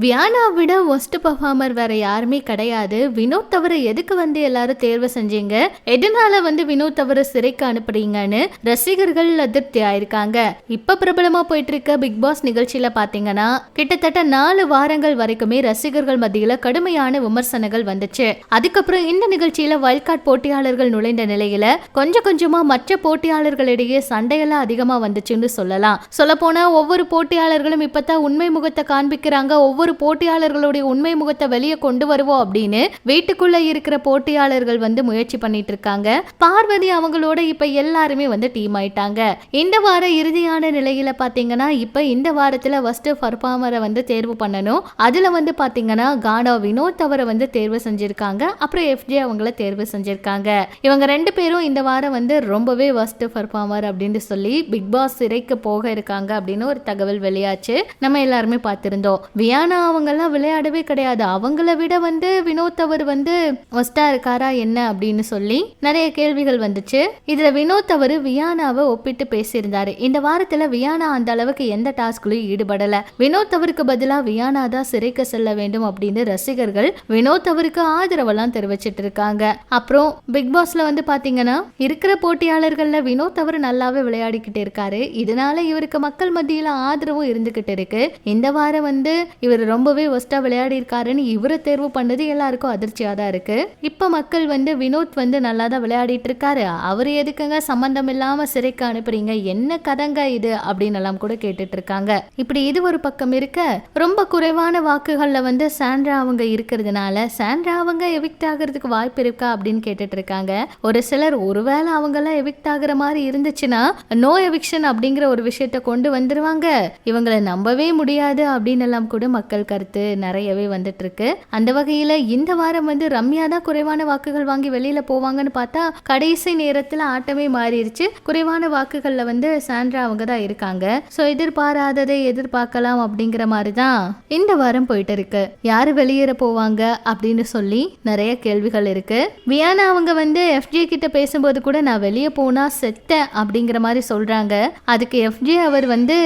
வியானா விட worst performer வேற யாருமே கிடையாது. வினோத் தவிர எதுக்கு வந்து எல்லாரும் தேர்வு செஞ்சீங்க? எதனால வந்து வினோத் தவிர சிறைக்கு அனுப்புறீங்கன்னு ரசிகர்கள் அதிருப்தி ஆயிருக்காங்க. இப்ப பிரபலமா போயிட்டு இருக்க பிக் பாஸ் நிகழ்ச்சியில பாத்தீங்கன்னா கிட்டத்தட்ட நாலு வாரங்கள் வரைக்குமே ரசிகர்கள் மத்தியில கடுமையான விமர்சனங்கள் வந்துச்சு. அதுக்கப்புறம் இந்த நிகழ்ச்சியில வைல்ட் போட்டியாளர்கள் நுழைந்த நிலையில கொஞ்சம் கொஞ்சமா மற்ற போட்டியாளர்களிடையே சண்டையெல்லாம் அதிகமா வந்துச்சுன்னு சொல்லலாம். சொல்ல போனா ஒவ்வொரு போட்டியாளர்களும் இப்பதான் உண்மை முகத்தை காண்பிக்கிறாங்க. ஒவ்வொரு போட்டியாளர்களுடைய உண்மை முகத்தை வெளியே கொண்டு வருவோம் அப்படின்னு வீட்டுக்குள்ள இருக்கிற போட்டியாளர்கள் வந்து முயற்சி பண்ணிட்டு இருக்காங்க பார்வதி அவங்களோட இப்ப எல்லாருமே வந்து டீம் ஆயிட்டாங்க. இந்த வார இறுதியான நிலையில பாத்தீங்கன்னா இப்ப இந்த வாரத்துல ஃபர்ஸ்ட் பர்ஃபார்மரை வந்து தேர்வு பண்ணணும். அதுல வந்து பாத்தீங்கன்னா கானா வினோத் அவரை வந்து தேர்வு செஞ்சிருக்காங்க. அப்புறம் எஃப்ஜே அவங்கள தேர்வு செஞ்சிருக்காங்க. இவங்க ரெண்டு பேரும் இந்த வாரம் வந்து ரொம்பவே ஃபர்ஸ்ட் பர்ஃபார்மர் அப்படின்னு சொல்லி பிக் பாஸ் சிறைக்கு போக இருக்காங்க அப்படின்னு ஒரு தகவல் வெளியாச்சு. நம்ம எல்லாருமே பார்த்திருந்தோம். வியானா அவங்கெல்லாம் விளையாடவே கிடையாது. அவங்கள விட வந்து வினோத் அவர் வந்து ஒஸ்டா இருக்காரா என்ன அப்படின்னு சொல்லி நிறைய கேள்விகள் வந்துச்சு. இதுல வினோத் அவர் வியானாவை ஒப்பிட்டு பேசியிருந்தாரு. இந்த வாரத்துல வியானா அந்த அளவுக்கு எந்த டாஸ்க்லயும் ஈடுபடல. வினோத் அவருக்கு பதிலா வியானா தான் சிறைக்கு செல்ல வேண்டும் அப்படின்னு ரசிகர்கள் வினோத் அவருக்கு ஆதரவெல்லாம் தெரிவிச்சிட்டு இருக்காங்க. அப்புறம் பிக் பாஸ்ல வந்து பாத்தீங்கன்னா இருக்கிற போட்டியாளர்கள்ல வினோத் அவர் நல்லாவே விளையாடிக்கிட்டு இருக்காரு. இதனால இவருக்கு மக்கள் மத்தியில ஆதரவும் இருந்துகிட்டு இருக்கு. இந்த வாரம் வந்து இவர் ரொம்பவே ஒஸ்டா விளையாடி இருக்காருன்னு இவரை தேர்வு பண்ணது எல்லாருக்கும் அதிர்ச்சியா தான் இருக்கு. இப்ப மக்கள் வந்து வினோத் வந்து நல்லா தான் விளையாடிட்டு இருக்காரு அவர் எதுக்குங்க சம்பந்தம் இல்லாம சிறைக்கு அனுப்புறீங்க? என்ன கதங்க இது? அப்படின்னு எல்லாம் கூட கேட்டுட்டு இருக்காங்க இப்படி இது ஒரு பக்கம் இருக்க ரொம்ப குறைவான வாக்குகள்ல வந்து சாண்ட்ரா அவங்க இருக்கிறதுனால சாண்ட்ரா அவங்க எவிக்ட் ஆகிறதுக்கு வாய்ப்பு இருக்கா அப்படின்னு கேட்டுட்டு இருக்காங்க ஒரு சிலர் ஒருவேளை அவங்க எல்லாம் எவிக்ட் ஆகுற மாதிரி இருந்துச்சுன்னா நோ எவிக்ஷன் அப்படிங்கிற ஒரு விஷயத்த கொண்டு வந்துருவாங்க. இவங்களை நம்பவே முடியாது அப்படின்னு எல்லாம் கூட மக்கள் கருத்து நிறையவே வந்துட்டு இருக்கு அந்த வகையில இந்த வாரம் வந்து ரம்யா தான் குறைவான வாக்குகள் வாங்கி வெளியில போவாங்கன்னு பார்த்தா கடைசி நேரத்துல ஆட்டமே மாறிடுச்சு குறைவான வாக்குகள்ல வந்து சாண்ட்ரா அவங்க தான் இருக்காங்க. ஸோ எதிர்பாராததை எதிர்பார்க்கலாம் அப்படிங்கிற மாதிரி தான் இந்த வாரம் போயிட்டு இருக்கு யாரு வெளியேற போவாங்க அப்படின்னு சொல்லி நிறைய கேள்விகள் இருக்கு. வியானா அவங்க வந்து எஃப்ஜே கிட்ட பேசும்போது கூட நான் வெளியே போனா செத்தேன் அப்படிங்கிற மாதிரி சொல்றாங்க. அதுக்கு எஃப்ஜே அவர் வந்து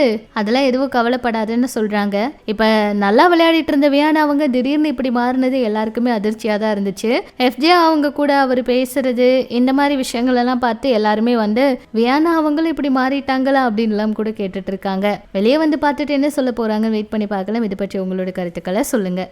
அதெல்லாம் எதுவும் கவலைப்படாதுன்னு சொல்றாங்க. இப்ப நல்லா விளையாடிட்டு இருந்த வியான் அவங்க திடீர்னு இப்படி மாறினது எல்லாருக்குமே அதிர்ச்சியாக தான் இருந்துச்சு. எஃப்ஜே அவங்க கூட அவர் பேசுறது இந்த மாதிரி விஷயங்கள் எல்லாம் பார்த்து எல்லாருமே வந்து வியானா அவங்களும் இப்படி மாறிட்டாங்களா? அப்படின்லாம் கூட கேட்டுட்டு இருக்காங்க. வெளியே வந்து பார்த்துட்டு என்ன சொல்ல போறாங்கன்னு வெயிட் பண்ணி பார்க்கலாம். இதை பற்றி உங்களோட கருத்துக்களை சொல்லுங்க.